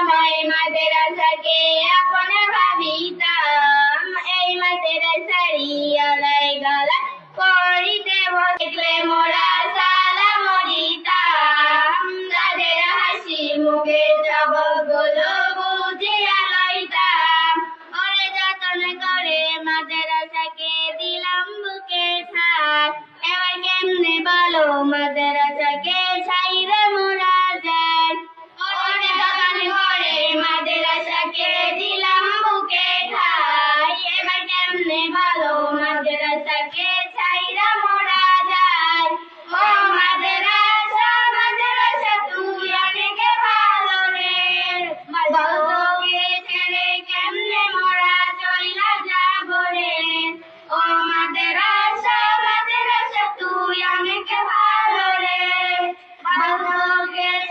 সময় মাদ্রাসাকে আপন ভাবিতাম, এই মাদ্রাসারি আলাই গালাই পড়িতে বসলে, মোরা সালাম দিতাম। তাদের হাসি মুখে সবগুলো forget